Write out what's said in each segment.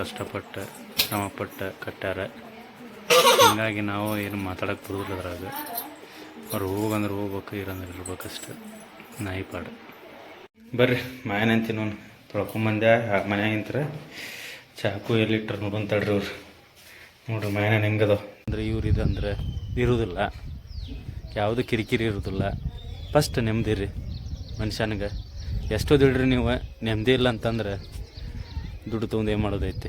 ಕಷ್ಟಪಟ್ಟು, ಶ್ರಮಪಟ್ಟು ಕಟ್ಟ್ಯಾರ. ಹೀಗಾಗಿ ನಾವು ಏನು ಮಾತಾಡಕ್ಕೆ ಬರೋದಿಲ್ಲ ಅದ್ರಾಗ. ಅವ್ರು ಹೋಗಂದ್ರೆ ಹೋಗ್ಬೇಕು ಇರಂದ್ರೆ ಇರ್ಬೇಕಷ್ಟೆ ನಾಯಿ ಪಾಡು. ಬರ್ರಿ ಮಾಯನಂತಿ ನೋನು ತೊಳ್ಕೊಂಬಂದೆ ಮನ್ಯಾಗಿಂತ್ರ ಚಾಕು ಎಲ್ಲಿಟ್ರು ನೋಡೋನ್ ತಡ್ರಿ ಇವ್ರು. ನೋಡ್ರಿ ಮಾಯನ ಹೆಂಗದ ಅಂದ್ರೆ ಇವ್ರು ಇದಂದ್ರೆ ಇರುವುದಿಲ್ಲ ಯಾವುದು ಕಿರಿಕಿರಿ ಇರೋದಿಲ್ಲ. ಫಸ್ಟ್ ನೆಮ್ಮದಿ ರೀ ಮನುಷ್ಯನಿಗೆ. ಎಷ್ಟೋ ದುಡ್ರಿ ನೀವು? ನೆಮ್ಮದಿ ಇಲ್ಲ ಅಂತಂದ್ರೆ ದುಡ್ಡು ತೊಗೊಂಡು ಏನು ಮಾಡೋದೈತಿ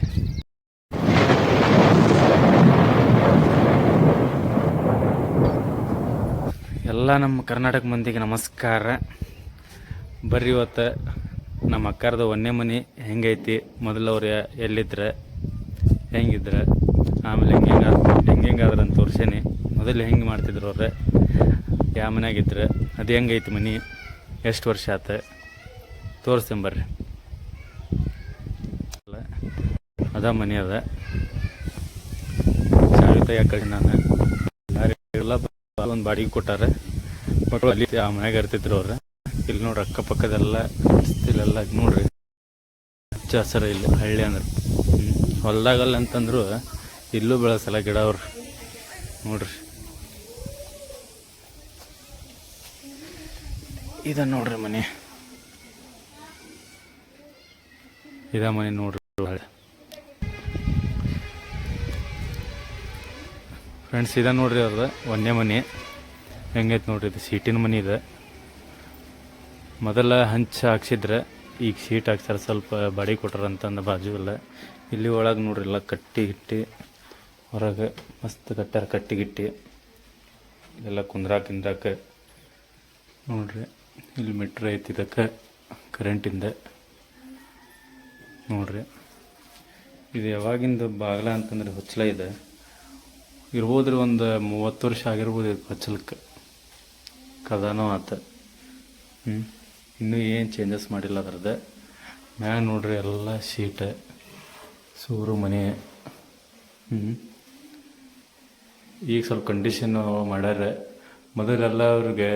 ಎಲ್ಲ ನಮ್ಮ ಕರ್ನಾಟಕ ಮಂದಿಗೆ ನಮಸ್ಕಾರ. ಬರ್ರಿ ಇವತ್ತು ನಮ್ಮ ಅಕ್ಕಾರದ ಒಂದೇ ಮನೆ ಹೆಂಗೈತಿ? ಮೊದಲು ಎಲ್ಲಿದ್ರೆ? ಹೆಂಗಿದ್ರೆ? ಆಮೇಲೆ ಹೆಂಗೆ ಹೆಂಗೆ ಹೆಂಗಾದ್ರೆ ಅಂತ ತೋರ್ಸೇನಿ. ಮೊದಲು ಹೆಂಗೆ ಮಾಡ್ತಿದ್ರು ಅವ್ರೆ? ಯಾವ ಮನೆಯಾಗಿದ್ರೆ ಅದು ಹೆಂಗೈತಿ ಮನೆ? ಎಷ್ಟು ವರ್ಷ ಆತ? ತೋರಿಸ್ತೇನೆ ಬರ್ರಿ ಅಲ್ಲ, ಅದ ಮನೆ ಅದ. ಸಾವಿತ ಯಾಕಡೆ ನಾನು? ಒಂದು ಬಾಡಿಗೆ ಕೊಟ್ಟಾರೆ. ಮಕ್ಕಳು ಅಲ್ಲಿ ಆ ಮನ್ಯಾಗ ಇರ್ತಿದ್ರು ಅವ್ರೆ. ಇಲ್ಲಿ ನೋಡ್ರಿ ಅಕ್ಕಪಕ್ಕದೆಲ್ಲ ಇಲ್ಲೆಲ್ಲ ನೋಡ್ರಿ. ಹಚ್ಚ ಹಸಿರ ಇಲ್ಲಿ, ಹಳ್ಳಿ ಅಂದ್ರೆ. ಹೊಲ್ದಾಗಲ್ಲ ಅಂತಂದ್ರು ಇಲ್ಲೂ ಬೆಳೆಸಲ್ಲ ಗಿಡ ಅವ್ರು. ನೋಡ್ರಿ. ಇದ ನೋಡ್ರಿ ಮನೆ. ಇದ ಮನೆ ನೋಡ್ರಿ ಫ್ರೆಂಡ್ಸ್ ಇದೆ ನೋಡ್ರಿ ಅವ್ರದ್ದು ಒಂದೇ ಮನೆ. ಹೆಂಗೈತೆ ನೋಡ್ರಿ ಇದು? ಸೀಟಿನ ಮನೆ ಇದೆ. ಮೊದಲ ಹಂಚ ಹಾಕ್ಸಿದ್ರೆ ಈಗ ಸೀಟ್ ಹಾಕ್ಸಾರ ಸ್ವಲ್ಪ ಬಾಡಿ ಕೊಟ್ಟರು ಬಾಜು ಎಲ್ಲ ಇಲ್ಲಿ ಒಳಗೆ ನೋಡ್ರಿ ಎಲ್ಲ ಕಟ್ಟಿ ಗಿಟ್ಟಿ, ಹೊರಗೆ ಮಸ್ತ್ ಕಟ್ಟಾರ ಕಟ್ಟಿ ಗಿಟ್ಟಿ. ಎಲ್ಲ ಕುಂದ್ರಾಕ ಕಿಂದ್ರಾಕ ನೋಡ್ರಿ, ಇಲ್ಲಿ ಮೀಟ್ರ್ ಐತಿ ಇದಕ್ಕೆ ಕರೆಂಟಿಂದ ನೋಡ್ರಿ. ಇದು ಯಾವಾಗಿಂದ ಬಾಗ್ಲ ಅಂತಂದ್ರೆ ಹೊಚ್ಚಲ ಇದೆ. ಇರ್ಬೋದ್ರಿ ಒಂದು ಮೂವತ್ತು ವರ್ಷ ಆಗಿರ್ಬೋದು ಇದು ಹಚ್ಚಲಕ್ಕೆ ಕದಾನು ಆತ. ಹ್ಞೂ ಇನ್ನೂ ಏನು ಚೇಂಜಸ್ ಮಾಡಿಲ್ಲ ಅದ್ರದ್ದು. ಮ್ಯಾಗ ನೋಡ್ರಿ ಎಲ್ಲ ಶೀಟ, ಸೂರು, ಮನೆ. ಹ್ಞೂ ಈಗ ಸ್ವಲ್ಪ ಕಂಡೀಷನ್ ಮಾಡ್ಯಾರ. ಮೊದಲೆಲ್ಲ ಅವ್ರಿಗೆ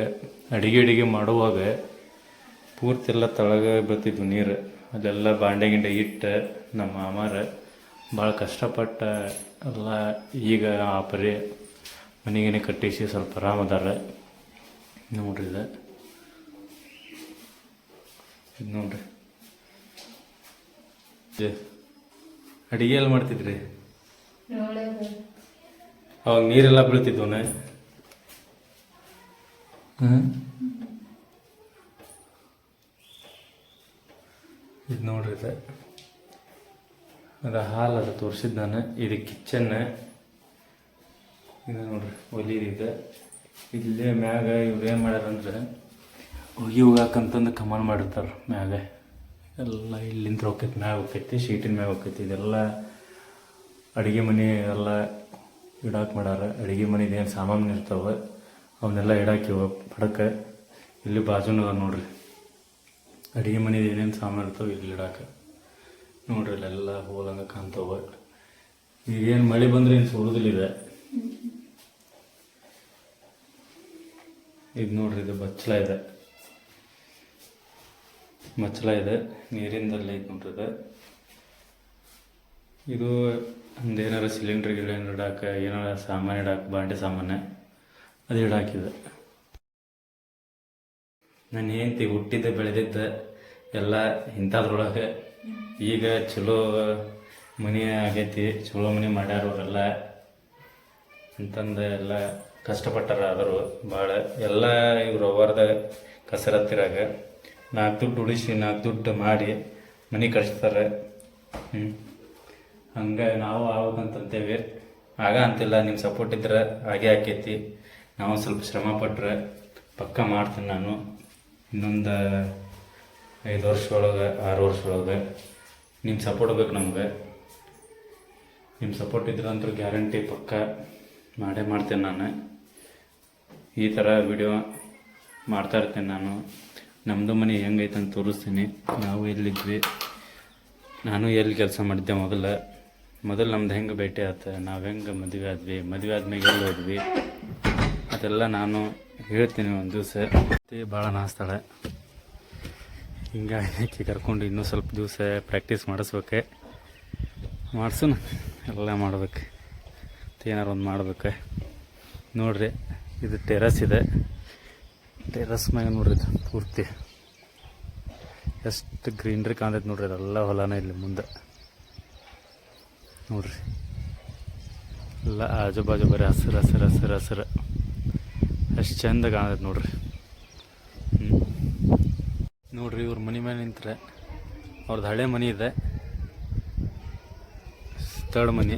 ಅಡುಗೆ ಅಡಿಗೆ ಮಾಡುವಾಗ ಪೂರ್ತಿ ಎಲ್ಲ ತಳಗ ಬರ್ತಿದ್ವು ನೀರು. ಅದೆಲ್ಲ ಬಾಂಡೆ ಗಿಂಡೆ ಇಟ್ಟು ನಮ್ಮ ಮಾಮಾರ. ಭಾಳ ಕಷ್ಟಪಟ್ಟ ಎಲ್ಲ ಈಗ ಆ ಪರಿ ಮನೆಗೇನೆ ಕಟ್ಟಿಸಿ ಸ್ವಲ್ಪ ಆರಾಮದಾರ ನೋಡ್ರಿ ಇದು. ಇದು ನೋಡ್ರಿ. ಅಡುಗೆ ಎಲ್ಲ ಮಾಡ್ತಿದ್ರಿ? ಅವಾಗ ನೀರೆಲ್ಲ ಬೀಳ್ತಿದ್ವನ? ಹ್ಞೂ ಇದು ನೋಡ್ರಿ ಇದು. ಅದು ಹಾಲು ಅದು ತೋರಿಸಿದ್ದು ನಾನು. ಇದು ಕಿಚನ್ ಇದು ನೋಡ್ರಿ ಒಲಿ ಇದೆ. ಇಲ್ಲೇ ಮ್ಯಾಗ ಇವ್ರು ಏನು ಮಾಡ್ಯಾರಂದ್ರೆ ಹೋಗಿ ಹೋಗಾಕಂತಂದು ಕಮಾನ್ ಮಾಡಿರ್ತಾರೆ ಮ್ಯಾಗ. ಎಲ್ಲ ಇಲ್ಲಿಂದ ಹೋಗ್ತೈತಿ ಮ್ಯಾಗ ಹೋಗ್ತೈತಿ ಶೀಟಿನ ಮ್ಯಾಗ ಹೋಗ್ತೈತಿ ಇದೆಲ್ಲ ಅಡುಗೆ ಮನೆ ಎಲ್ಲ ಇಡಾಕ್ ಮಾಡ್ಯಾರ ಅಡುಗೆ ಮನೆದು ಏನು ಸಾಮಾನು ಇರ್ತಾವೆ ಅವನ್ನೆಲ್ಲ ಇಡಾಕಿವ ಪಡಕ್ಕೆ ಇಲ್ಲಿ ಬಾಜುನ ನೋಡ್ರಿ. ಅಡುಗೆ ಮನೆದು ಏನೇನು ಸಾಮಾನು ಇರ್ತಾವೆ ಇಲ್ಲಿ ಇಡಾಕ. ನೋಡ್ರಿ ಇಲ್ಲೆಲ್ಲ ಹೋಲಂಗ ಕಾಣ್ತಾವ. ಈಗೇನು ಮಳೆ ಬಂದ್ರೆ ಏನು ಸೋರುದಿಲ್ಲ ಇದೆ ಇದು ನೋಡ್ರಿ ಇದು ಬಚ್ಚಲ ಇದೆ. ಬಚ್ಚಲ ಇದೆ, ನೀರಿಂದಲ್ಲ ಐತೆ ನೋಡ್ರಿ ಇದು. ಇದು ಒಂದೇನಾರ ಸಿಲಿಂಡ್ರ್ ಗಿಲಿಂಡ್ರ್ ಇಡಾಕ ಏನಾರ ಸಾಮಾನು ಇಡಾಕ, ಬಾಂಡೆ ಸಾಮಾನು ಅದು ಇಡಾಕಿದೆ. ನಾನು ಹೆಂಡತಿ ಹುಟ್ಟಿದ್ದೆ, ಬೆಳೆದಿದ್ದೆ, ಎಲ್ಲ ಇಂಥದ್ರೊಳಗೆ ಈಗ ಚಲೋ ಮನೆ ಆಗೈತಿ, ಚಲೋ ಮನೆ ಮಾಡ್ಯಾರ ಅವರೆಲ್ಲ ಅಂತಂದು ಎಲ್ಲ ಕಷ್ಟಪಟ್ಟಾರ ಆದರು ಭಾಳ ಎಲ್ಲ ಇವ್ರು ಅವರ್ದ ಕಸರತ್ತಿರಾಗ ನಾಲ್ಕು ದುಡ್ಡು ಉಳಿಸಿ, ನಾಲ್ಕು ದುಡ್ಡು ಮಾಡಿ ಮನೆ ಕಳಿಸ್ತಾರೆ ಹ್ಞೂ ಹಂಗೆ ನಾವು ಆಗ್ಬೇಕಂತಂತೇವೆ. ಆಗ ಅಂತಿಲ್ಲ ನಿಮ್ಮ ಸಪೋರ್ಟ್ ಇದ್ರೆ ಹಾಗೆ ಆಕೈತಿ. ನಾವು ಸ್ವಲ್ಪ ಶ್ರಮ ಪಟ್ಟರೆ ಪಕ್ಕ ಮಾಡ್ತೀನಿ ನಾನು. ಇನ್ನೊಂದು ಐದು ವರ್ಷ ಒಳಗೆ, ಆರು ವರ್ಷ ನಿಮ್ಮ ಸಪೋರ್ಟ್ ಬೇಕು ನಮಗೆ. ನಿಮ್ಮ ಸಪೋರ್ಟ್ ಇದ್ರೆ ಅಂತೂ ಗ್ಯಾರಂಟಿ ಪಕ್ಕ ಮಾಡೇ ಮಾಡ್ತೇನೆ ನಾನು. ಈ ಥರ ವಿಡಿಯೋ ಮಾಡ್ತಾ ಇರ್ತೇನೆ ನಾನು. ನಮ್ಮದು ಮನೆ ಹೆಂಗೈತೆ ಅಂತ ತೋರಿಸ್ತೀನಿ. ನಾವು ಎಲ್ಲಿದ್ವಿ? ನಾನು ಎಲ್ಲಿ ಕೆಲಸ ಮಾಡಿದ್ದೆ ಮೊದಲು? ಮೊದಲು ನಮ್ದು ಹೆಂಗೆ ಭೇಟಿ ಆತ ನಾವು ಹೆಂಗೆ ಮದುವೆ ಆದ್ವಿ? ಮದುವೆ ಆದ್ಮೇಲೆ ಎಲ್ಲಿ ಹೋದ್ವಿ? ಅದೆಲ್ಲ ನಾನು ಹೇಳ್ತೀನಿ ಒಂದು ದಿವಸ. ಭಾಳ ನಾಸ್ತಾಳೆ ಹಿಂಗಾಗಿ ಕರ್ಕೊಂಡು ಇನ್ನೂ ಸ್ವಲ್ಪ ದಿವಸ ಪ್ರಾಕ್ಟೀಸ್ ಮಾಡಿಸ್ಬೇಕೆ. ಮಾಡ್ಸೋಣ. ಎಲ್ಲ ಮಾಡ್ಬೇಕು. ಏನಾರು ಒಂದು ಮಾಡ್ಬೇಕು. ನೋಡ್ರಿ, ಇದು ಟೆರಸ್ ಇದೆ. ಟೆರಸ್ ಮ್ಯಾಗ ನೋಡ್ರಿ ಇದು ಪೂರ್ತಿ. ಎಷ್ಟು ಗ್ರೀನ್ರಿ ಕಾಣ್ತೈತೆ ನೋಡ್ರಿ ಅದೆಲ್ಲ ಹೊಲನ ಇಲ್ಲಿ ಮುಂದೆ. ನೋಡ್ರಿ. ಎಲ್ಲ ಆಜು ಬಾಜು ಬರೀ ಹಸಿರು ಹಸಿರು ಹಸಿರು ಹಸಿರು. ಎಷ್ಟು ಚಂದ ಕಾಣ್ತೈತೆ ನೋಡ್ರಿ. ನೋಡ್ರಿ, ಇವ್ರ ಮನೆ ಮೇಲೆ ನಿಂತ್ರೆ. ಅವ್ರದ್ದು ಹಳೆ ಮನೆ ಇದೆ. ತರ್ಡ್ ಮನೆ,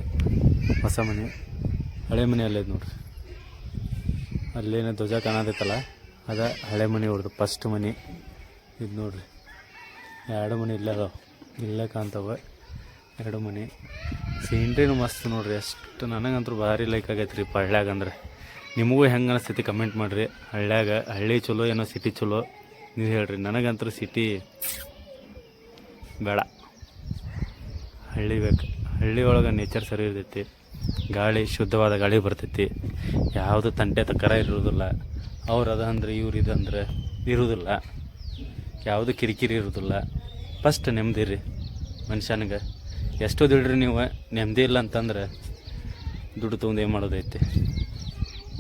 ಹೊಸ ಮನೆ. ಹಳೆ ಮನೆ ಅಲ್ಲೇ ನೋಡ್ರಿ. ಅಲ್ಲೇನು ಧ್ವಜ ಕಾಣತೈತಲ್ಲ ಅದ ಹಳೆ ಮನೆ ಅವ್ರದ್ದು ಫಸ್ಟ್ ಮನೆ. ಇದು ನೋಡ್ರಿ. ಎರಡು ಮನೆ ಇಲ್ಲೇ ಅದಾವ. ಇಲ್ಲೇ ಕಾಣ್ತಾವ. ಎರಡು ಮನೆ. ಸೀನ್ರಿನೂ ಮಸ್ತ್ ನೋಡ್ರಿ. ಅಷ್ಟು ನನಗಂತೂ ಭಾರಿ ಲೈಕ್ ಆಗೈತೆ ರೀ ಹಳ್ಳ್ಯಾಗ ಅಂದ್ರೆ. ನಿಮಗೂ ಹೆಂಗೆ ಅನಿಸ್ತೈತಿ ಕಮೆಂಟ್ ಮಾಡಿರಿ. ಹಳ್ಳ್ಯಾಗ ಹಳ್ಳಿ ಚಲೋ ಏನೋ ಸಿಟಿ ಚಲೋ. ನೀವು ಹೇಳ್ರಿ ನನಗಂತೂ ಸಿಟಿ ಬೇಡ. ಹಳ್ಳಿ ಬೇಕು, ಹಳ್ಳಿ ಒಳಗೆ ನೇಚರ್ ಸರಿ ಇರ್ತೈತಿ, ಗಾಳಿ ಶುದ್ಧವಾದ ಗಾಳಿ ಬರ್ತೈತಿ, ಯಾವುದು ತಂಟೆ ತಕ್ಕರ ಇರೋದಿಲ್ಲ, ಅವ್ರು ಅದ ಅಂದ್ರೆ ಇವ್ರು ಇದು ಅಂದ್ರೆ ಇರೋದಿಲ್ಲ, ಯಾವುದು ಕಿರಿಕಿರಿ ಇರೋದಿಲ್ಲ. ಫಸ್ಟ್ ನೆಮ್ಮದಿ ರೀ ಮನುಷ್ಯನಿಗೆ. ಎಷ್ಟು ದುಡ್ರಿ ನೀವು ನೆಮ್ಮದಿ ಇಲ್ಲ ಅಂತಂದ್ರೆ ದುಡ್ಡು ತೊಗೊಂಡು ಏನು ಮಾಡೋದೈತಿ?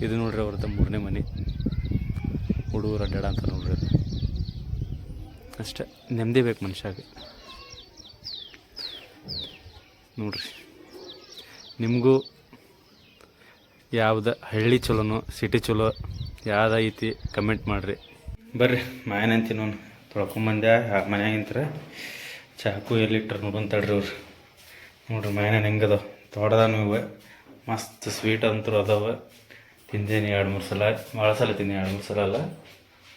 ಇದು ನೋಡ್ರಿ ಅವ್ರದ್ದು ಮೂರನೇ ಮನೆ. ಹುಡುಗರು ಅಡ್ಡಾಡ ಅಂತ ನೋಡ್ರಿ. ಅಷ್ಟೇ. ನೆಮ್ಮದಿ ಬೇಕು ಮನುಷ್ಯಾಗೆ ನೋಡ್ರಿ. ನಿಮಗೂ ಯಾವ್ದು ಹಳ್ಳಿ ಚಲೋನೋ ಸಿಟಿ ಚಲೋ ಯಾವ್ದೈತಿ ಕಮೆಂಟ್ ಮಾಡಿರಿ. ಬರ್ರಿ ಮಾಯನಂತಿ ನಾನು ತೊಳ್ಕೊಂಬಂದೆ ಮನ್ಯಾಗಿಂತ್ರ ಚಾಕು ಎಲ್ಲಿಟ್ರು ನೋಡೋನ್ ತಡ್ರಿ ಅವ್ರು. ನೋಡ್ರಿ ಮಾಯನ ಹೆಂಗದ ತೋಟದಾನು ಇವೆ, ಮಸ್ತ್ ಸ್ವೀಟ್ ಅಂತೂ ಅದಾವ. ತಿಂದೇನಿ ಎರಡು ಮೂರು ಸಲ ಭಾಳ ಸಲ ತಿಂದೇನೆ, ಎರಡು ಮೂರು ಸಲ ಅಲ್ಲ.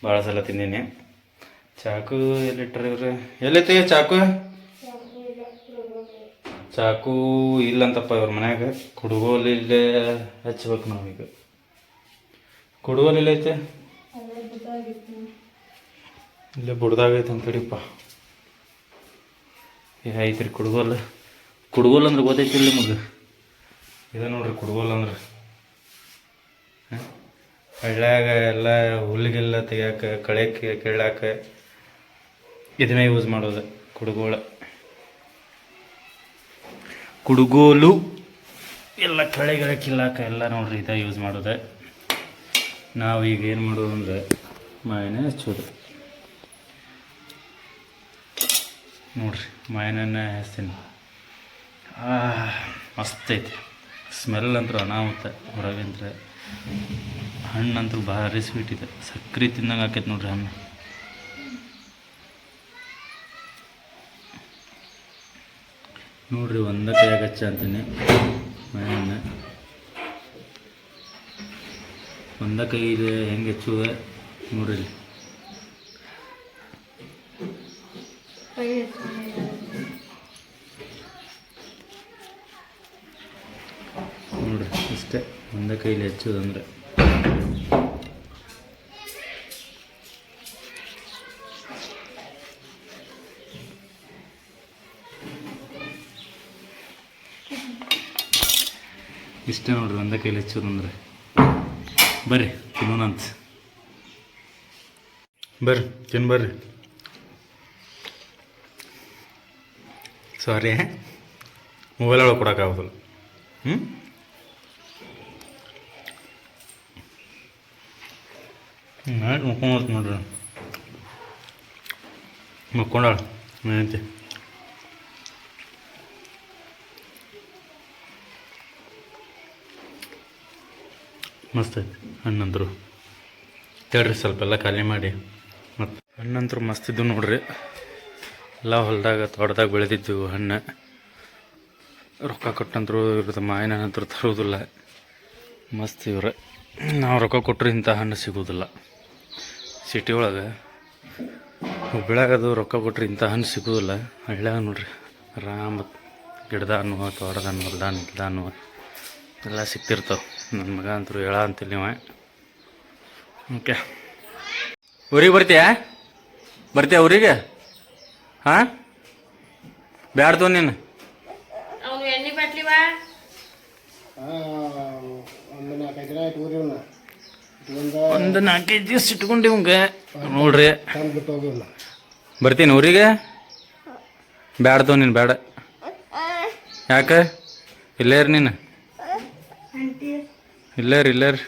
ಭಾಳ ಸಲ ತಿಂದೀನಿ. ಚಾಕು ಎಲ್ಲಿಟ್ರಿ ಇವ್ರು ಎಲ್ಲೈತಿ ಚಾಕು? ಚಾಕು ಇಲ್ಲಂತಪ್ಪ ಇವ್ರ ಮನ್ಯಾಗ. ಕುಡುಗೋಲು ಇಲ್ಲೇ ಹಚ್ಬೇಕು ನಾವೀಗ. ಕುಡುಗೋಲು ಐತೆ? ಇಲ್ಲೇ ಬುಡ್ದಾಗೈತೆ ಅಂತ ಕಡಿಪ್ಪ. ಏ, ಐತ್ರಿ ಕುಡುಗೋಲು ಕುಡುಗೋಲು ಅಂದ್ರೆ ಗೊತ್ತೈತಿಲ್ಲ ನಿಮಗೆ. ಇದೆ ನೋಡ್ರಿ ಕುಡುಗೋಲು ಅಂದ್ರೆ? ಹಳ್ಳ್ಯಾಗ ಎಲ್ಲ ಹುಲ್ಲಿಗೆಲ್ಲ ತೆಗಿಯಾಕ, ಕಳೆ ಕೀಳಾಕ ಇದನ್ನೇ ಯೂಸ್ ಮಾಡೋದು, ಕುಡುಗೋಳ. ಕುಡುಗೋಲು, ಎಲ್ಲ ಕಳೆಗಳ ಕಿಲ್ಲಾಕ ಎಲ್ಲ ನೋಡ್ರಿ ಇದ ಯೂಸ್ ಮಾಡೋದು. ನಾವು ಈಗ ಏನು ಮಾಡೋದು ಅಂದರೆ, ಮಾಯನ ಹಚ್ಚೋದು ನೋಡ್ರಿ, ಮಾಯನನ್ನ ಹಚ್ತೀನಿ. ಆ, ಮಸ್ತ್ ಐತಿ. ಸ್ಮೆಲ್ ಅಂತೂ ಅನಾಹುತ ಹೊರಗಿಂದ್ರೆ ಹಣ್ಣಂತೂ ಭಾರಿ ಸ್ವೀಟ್ ಇದೆ. ಸಕ್ರೆ ತಿಂದಂಗೆ ಆಕೈತೆ ನೋಡ್ರಿ ಹಣ್ಣು ನೋಡ್ರಿ ಒಂದ ಕೈಯಾಗ ಹಚ್ಚ ಅಂತೀನಿ. ಮಣ್ಣನ್ನ ಒಂದ ಇದೆ ಹೆಂಗೆ ಹೆಚ್ಚುವ? ನೋಡ್ರಿ. ನೋಡ್ರಿ, ಇಷ್ಟೇ. ಒಂದ ಕೈಲಿ ಹೆಚ್ಚೋದಂದ್ರೆ ಇಷ್ಟೇ ನೋಡ್ರಿ ಒಂದ ಕೈಲಿ ಹಚ್ಚೋದಂದ್ರೆ ಬರ್ರಿ ತಿನ್ನೋಣಂತ ಬರ್ರಿ, ತಿನ್ ಬರ್ರಿ. ಸಾರಿ ಮೊಬೈಲ್ ಒಳಗೆ ಕೊಡೋಕ್ಕಾಗೋದಿಲ್ಲ ಹ್ಞೂ ಮುಕ್ಕೊಂಡು ನೋಡ್ರಿ. ಮುಕ್ಕೊಂಡಾಳ ಏನಂತೆ ಮಸ್ತ್ ಐತಿ. ಹಣ್ಣಂದ್ರು ಹೇಳ್ರಿ ಸ್ವಲ್ಪ ಎಲ್ಲ ಖಾಲಿ ಮಾಡಿ. ಮತ್ತು ಹಣ್ಣಂತರು ಮಸ್ತ್ ಇದ್ದು ನೋಡ್ರಿ. ಎಲ್ಲ ಹೊಲದಾಗ, ತೋಟದಾಗ ಬೆಳೆದಿದ್ದು ಹಣ್ಣು. ರೊಕ್ಕ ಕೊಟ್ಟಂತರು ಇವ್ರದ್ದು ಮಾಯನ ಹತ್ರ ತರೋದಿಲ್ಲ. ಮಸ್ತ್ ಇವ್ರೆ. ನಾವು ರೊಕ್ಕ ಕೊಟ್ಟರೆ ಇಂಥ ಹಣ್ಣು ಸಿಗುವುದಿಲ್ಲ ಸಿಟಿ ಒಳಗೆ ಹುಬ್ಬಳ್ಳಾಗದು ರೊಕ್ಕ ಕೊಟ್ಟರೆ ಇಂಥ ಹಣ್ಣು ಸಿಗೋದಿಲ್ಲ. ಹಳ್ಳ್ಯಾಗ ನೋಡ್ರಿ. ಆರಾಮ ಗಿಡದ ಅನ್ನುವ ತೋಟದ ಅನ್ನುವ ಹೊಲ್ದಾನ ಎಲ್ಲ ಸಿಗ್ತಿರ್ತಾವೆ ನನ್ನ ಮಗ ಅಂತರು ಹೇಳ ಅಂತಿಲ್ಲ ನೀವು ಓಕೆ. ಊರಿಗೆ ಬರ್ತೀಯಾ? ಬರ್ತೀಯ ಊರಿಗೆ? ಹಾಂ? ಬ್ಯಾಡ್ದು ನೀನು. ಅವನು ಎಣ್ಣೆ ಬಟ್ಲಿವಾ ಒಂದು ನಾಲ್ಕೈದು ದಿವಸ ಇಟ್ಕೊಂಡಿ ಹಂಗೆ ನೋಡ್ರಿ. ಬರ್ತೀನಿ ಊರಿಗೆ? ಬ್ಯಾಡ್ದು ನೀನು ಬೇಡ ಯಾಕೆ? ಇಲ್ಲೇರ್ ನೀನು. ಇಲ್ಲೇರ್ ಇಲ್ಲೇರ್.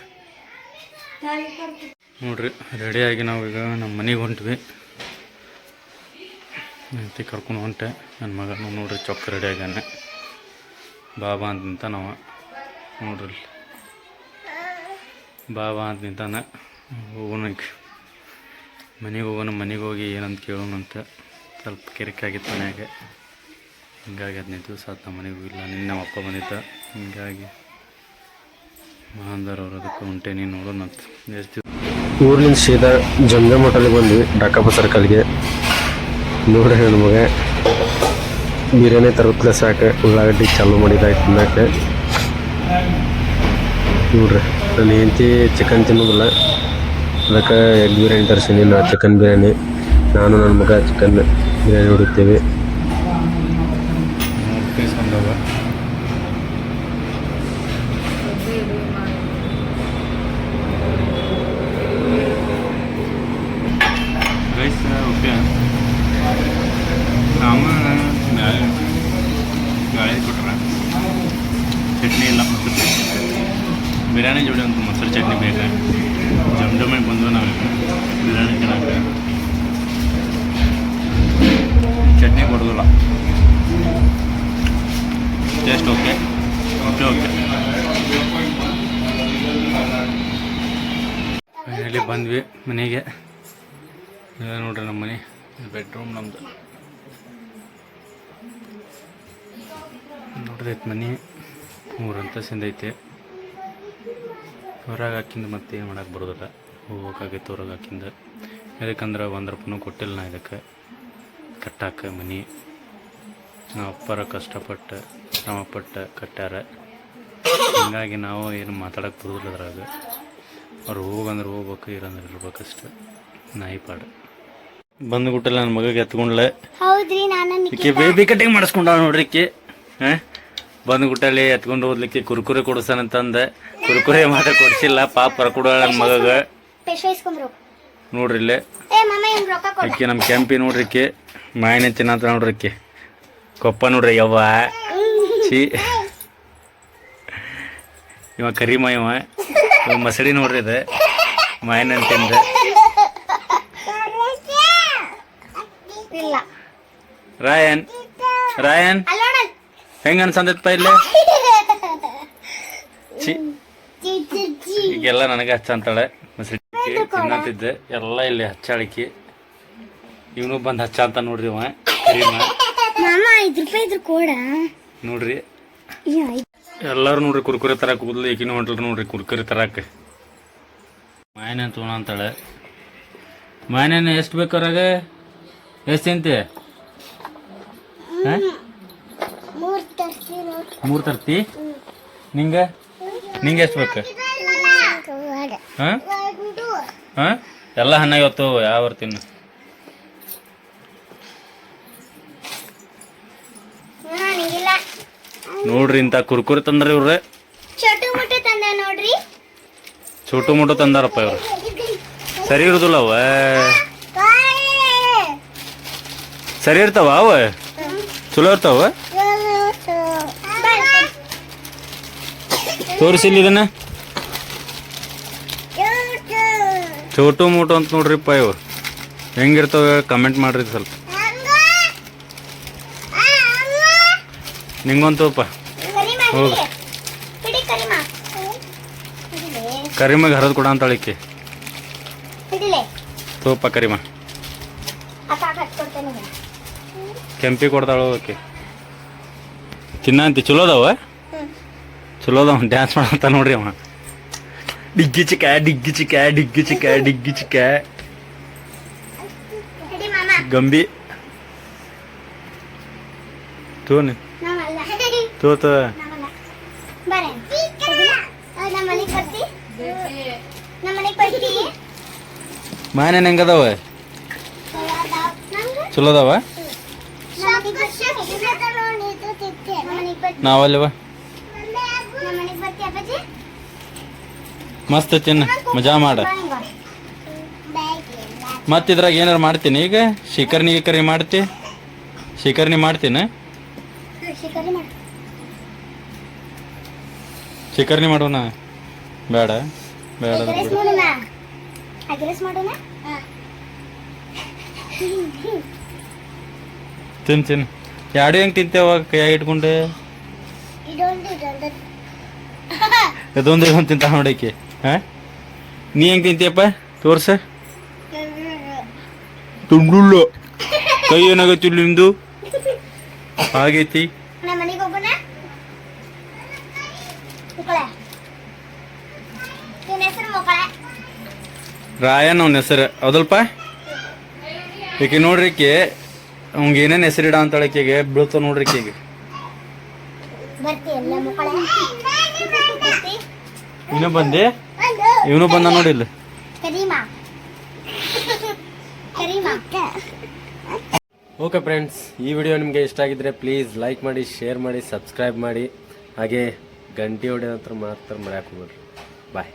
ನೋಡ್ರಿ ರೆಡಿಯಾಗಿ ನಾವು ಈಗ ನಮ್ಮ ಮನೆಗೆ ಹೊಂಟ್ವಿ. ಹೆಂಡತಿ ಕರ್ಕೊಂಡು ಹೊಂಟೆ. ನನ್ನ ಮಗನು ನೋಡ್ರಿ ಚೊಕ್ಕ ರೆಡಿ ಆಗ್ಯಾನೆ. ಬಾಬಾ ಅಂತ ನಿಂತಾನವ ನೋಡ್ರಿ. ಬಾಬಾ ಅಂತ ನಿಂತಾನೆ. ಹೋಗೋಣ ಮನೆಗೆ ಹೋಗೋಣ ಮನೆಗೆ ಹೋಗಿ ಏನಂತ ಕೇಳೋಣಂತ ಸ್ವಲ್ಪ ಕಿರಿಕಾಗಿತ್ತು ಆಗಿತ್ತು ಮನ್ಯಾಗ. ಹಿಂಗಾಗಿ ಹದಿನೈದು ದಿವಸ ಆತು ನಮ್ಮ ಮನೆಗೆ ಹೋಗಿಲ್ಲ. ನಿನ್ನೆ ನಮ್ಮ ಅಪ್ಪ ಬಂದಿದ್ದ. ಹಿಂಗಾಗಿ ಮಹಾಂದರ್ ಅವ್ರು ಅದಕ್ಕೆ ಹೊಂಟೇನಿ ನೋಡೋಣಂತ ಎಷ್ಟು ಊರ್ಲಿಂದ ಸೀದಾ ಜಂಜಮ್ ಹೋಟೆಲ್ಗೆ ಬಂದ್ವಿ, ಡಾಕಪ್ಪ ಸರ್ಕಲ್ಗೆ. ನೋಡ್ರಿ ನನ್ನ ಮಗ. ಬಿರಿಯಾನಿ ತರುತ್ತಲೇ ಸಾಕು, ಉಳ್ಳಾಗಡ್ಡಿ ಚಾಲು ಮಾಡಿದಾಯ್ತು ತಿನ್ನಕ್ಕೆ. ನೋಡ್ರಿ ನನ್ನ ಹೆಂಡತಿ ಚಿಕನ್ ತಿನ್ನೋದಿಲ್ಲ. ಅದಕ್ಕೆ ಎಗ್ ಬಿರಿಯಾನಿ ತರಿಸೀನಿ, ನಾ ಚಿಕನ್ ಬಿರಿಯಾನಿ. ನಾನು, ನನ್ನ ಮಗ ಚಿಕನ್ ಬಿರಿಯಾನಿ ಹೊಡಿತೀವಿ ಮೂರು ಪೀಸ್ ಬಂದವ ರೈಸ್ ಓಕೆ ನಾವು ಬ್ಯಾಳೆ ಬ್ಯಾಳೆ ಕೊಟ್ರೆ ಚಟ್ನಿ ಇಲ್ಲ ಮೊಸರು ಬಿರಿಯಾನಿ ಜೋಡಿ ಅಂತ ಮೊಸರು ಚಟ್ನಿ ಬೇಕು ಜಮ್ ಜಮ್ಮಾಗಿ ಬಂದು ನಾವು ಬಿರಿಯಾನಿ ತಿನ್ನಕ್ಕೆ ಚಟ್ನಿ ಕೊಡೋದಿಲ್ಲ ಟೇಸ್ಟ್ ಓಕೆ ಓಕೆ ಓಕೆ ಇಲ್ಲಿ ಬಂದ್ವಿ ಮನೆಗೆ. ಇದು ನೋಡ್ರಿ ನಮ್ಮ ಮನೆ ಬೆಡ್ರೂಮ್ ನಮ್ದು. ನೋಡ್ದೈತೆ ಮನೆ. ಮೂರು ಸಿಂದೈತೆ ಹೊರಗೆ ಹಾಕಿಂದ ಮತ್ತೆ ಏನು ಮಾಡಕ್ಕೆ ಬರೋದಿಲ್ಲ. ಹೋಗೋಕ್ಕಾಗೈತೆ ಹೊರಗೆ ಹಾಕಿಂದ. ಯಾಕಂದ್ರೆ ಒಂದು ರೂಪಾಯಿನೂ ಕೊಟ್ಟಿಲ್ಲ ನಾ ಇದಕ್ಕೆ. ಕಟ್ಟಾಕ ಮನೆ. ನಮ್ಮ ಅಪ್ಪರ ಕಷ್ಟಪಟ್ಟು ಶ್ರಮಪಟ್ಟು ಕಟ್ಟಾರ ಹೀಗಾಗಿ ನಾವು ಏನು ಮಾತಾಡೋಕೆ ಬರೋದಿಲ್ಲ ಅದ್ರಾಗ. ಅವ್ರು ಹೋಗಂದ್ರೆ ಹೋಗ್ಬೇಕು ಇರಂದ್ರೆ ಇರ್ಬೇಕಷ್ಟೆ. ನಾಯಿ ಪಾಡು. ಬಂದ್ಬಿಟ್ಟಲ್ಲ ನನ್ನ ಮಗಗೆ ಎತ್ಕೊಂಡ್ಲೆ. ಹೌದ್ರಿ ನಾನು ಈಕೆ ಬೇಬಿ ಕಟಿಂಗ್ ಮಾಡಿಸ್ಕೊಂಡ ನೋಡ್ರಿ ಬಂದ್ ಹಾಂ? ಬಂದ್ಬಿಟ್ಟಲ್ಲಿ ಎತ್ಕೊಂಡು ಹೋದ್ಲಿಕ್ಕೆ ಕುರ್ಕುರೆ ಕೊಡಿಸ್ತಾನಂತಂದೆ ಕುರ್ಕುರೆ ಮಾತ್ರ ಕೊಡಿಸಿಲ್ಲ ಪಾಪ ಕೊಡ ನನ್ನ ಮಗಗ. ನೋಡ್ರಿ ಇಲ್ಲೇ. ನಮ್ ಈಕೆ ನಮ್ಮ ಕೆಂಪಿ ನೋಡ್ರಿ ಈಕೆ. ಮಾಯನೆ ತಿನ್ನತ್ತ ನೋಡ್ರಿ ಈಕೆ. ಕೊಪ್ಪ ನೋಡ್ರಿ ಯವ್ವ. ಛೀ. ಇವ ಕರಿಮ ಇವ. ಇವ ಮಸಡಿ ನೋಡ್ರಿ ಇದೆ. ಮಾಯನ ತಿಂದ ಇಲ್ಲ ರಾಯನ್ ರಾಯನ್ ಹೆಂಗ ಅನ್ಸಂದೈತಪ್ಪ ಇಲ್ಲಿ? ಈಗೆಲ್ಲ ನನಗೆ ಹಚ್ಚ ಅಂತಾಳೆ. ಮಸಡಿ ತಿನ್ನತ್ತಿದ್ದೆ ಎಲ್ಲ ಇಲ್ಲಿ ಹಚ್ಚಾಳಿಕೆ. ಇವನು ಬಂದು ಹಚ್ಚ ಅಂತ ನೋಡ್ರಿ ಕೊಡ. ನೋಡ್ರಿ. ಎಲ್ಲಾರು ನೋಡ್ರಿ ಕುರ್ಕುರೆ ತರಕ್ ಕೂದಲು ಈಗಿನ ಹೊಂಟ್ರಿ ನೋಡ್ರಿ ಕುರ್ಕುರೆ ತರಕ್. ಮಾಯನ ತೋಣ ಅಂತಾಳೆ. ಮಾಯನ ಎಷ್ಟು ಬೇಕವ್ರಾಗ ಎಷ್ಟು ತಿಂತಿ? ಮೂರ್ ತರ್ತಿ? ನಿಂಗ? ನಿಂಗೆ ಎಷ್ಟು ಬೇಕು? ಹಾಂ? ಹಾಂ? ಎಲ್ಲ ಹಣ್ಣ ಇವತ್ತು ಯಾವ ತಿನ್ನು? ನೋಡ್ರಿ ಇಂತ ಕುರ್ಕುರಿ ತಂದ್ರಿ ಇವ್ರೆ ನೋಡ್ರಿ. ಚೋಟು ಮೋಟು ತಂದಾರಪ್ಪ ಇವ್ರು. ಸರಿ ಇರುದಿಲ್ಲ ಅವ ಸರಿ ಇರ್ತಾವ ಅವ? ಚಲೋ ಇರ್ತಾವ ತೋರಿಸಿಲ್ಲ ಇದನ್ನ. ಚೋಟು ಮೋಟು ಅಂತ ನೋಡ್ರಿಪ್ಪ ಇವು. ಹೆಂಗಿರ್ತಾವ ಕಮೆಂಟ್ ಮಾಡ್ರಿ ಸ್ವಲ್ಪ. ನಿಂಗೊಂತವಪ್ಪ ಹೋಗ. ಕರಿಮಗೆ ಹರಿದು ಕೊಡ ಅಂತ ಅಳಿಕೆ. ತೋಪ ಕರಿಮ. ಕೆಂಪಿ ಕೊಡ್ತಾಳು ಓಕೆ ತಿನ್ನಂತಿ ಚಲೋ ಅದಾವ? ಚಲೋ ಅದಾವ ಡ್ಯಾನ್ಸ್ ಮಾಡಂತ ನೋಡ್ರಿ ಅವ. ಡಿಗ್ಗಿ ಚಿಕ್ಕ ಡಿಗ್ಗಿ ಚಿಕ್ಕ ಡಿಗ್ಗಿ ಚಿಕ್ಕ ಡಿಗ್ಗಿ ಚಿಕ್ಕ. ಗಂಬಿ. ತೋನಿ ತೋತ ಮಾನೇನ್ ಹೆಂಗದಾವ? ಚಲೋ ಅದಾವ? ಅಪ್ಪಾಜಿ ಮಸ್ತ್ ತಿನ್ನ, ಮಜಾ ಮಾಡ. ಮತ್ ಇದ್ರಾಗ ಏನಾರು ಮಾಡ್ತೀನಿ ಈಗ? ಶಿಖರ್ನಿ ಗಿಕರ್ನಿ ಮಾಡ್ತಿ? ಶಿಖರ್ನಿ ಮಾಡ್ತೀನಿ? ಶಿಖರ್ನಿ ಮಾಡೋಣ? ಬೇಡ ಬೇಡ ತಿನ್ ತಿನ್. ಎರಡು ಹೆಂಗೆ ತಿಂತೇವ ಕೈಯಾಗ ಇಟ್ಕೊಂಡೆ? ಇದೊಂದು ಇದೊಂದು. ತಿಂತ ನೋಡಕ್ಕೆ ಹಾ? ನೀ ಹೆಂಗೆ ತಿಂತೀಯಪ್ಪ? ತೋರ್ಸ. ತುಂಡುಳ್ಳು ಕೈ ಏನಾಗೈತಿ ನಿಮ್ದು? ಆಗೈತಿ. ರಾಯನ್ ಅವನ ಹೆಸರು ಹೌದಲ್ಪ? ಈಕೆ ನೋಡ್ರಿ ಈಕೆ ಅವ್ಗೆ ಏನೇನು ಹೆಸರಿಡ ಅಂತ ಕೇಗೆ ಬೀಳ್ತಾವ ನೋಡ್ರಿ ಕೇಗೆ ಇವನು ಬಂದೆ? ಇವನು ಬಂದ ನೋಡಿಲ್ಲ ಇಲ್ಲಿ. ಓಕೆ ಫ್ರೆಂಡ್ಸ್ ಈ ವಿಡಿಯೋ ನಿಮಗೆ ಇಷ್ಟ ಆಗಿದ್ರೆ ಪ್ಲೀಸ್ ಲೈಕ್ ಮಾಡಿ ಶೇರ್ ಮಾಡಿ ಸಬ್ಸ್ಕ್ರೈಬ್ ಮಾಡಿ. ಹಾಗೆ ಗಂಟೆ ಹೊಡೆಯೋ ಹತ್ರ ಮಾತ್ರ ಮರ್ಯಾಕೆ ಹೋಗ್ಬೇಡ್ರಿ. ಬಾಯ್.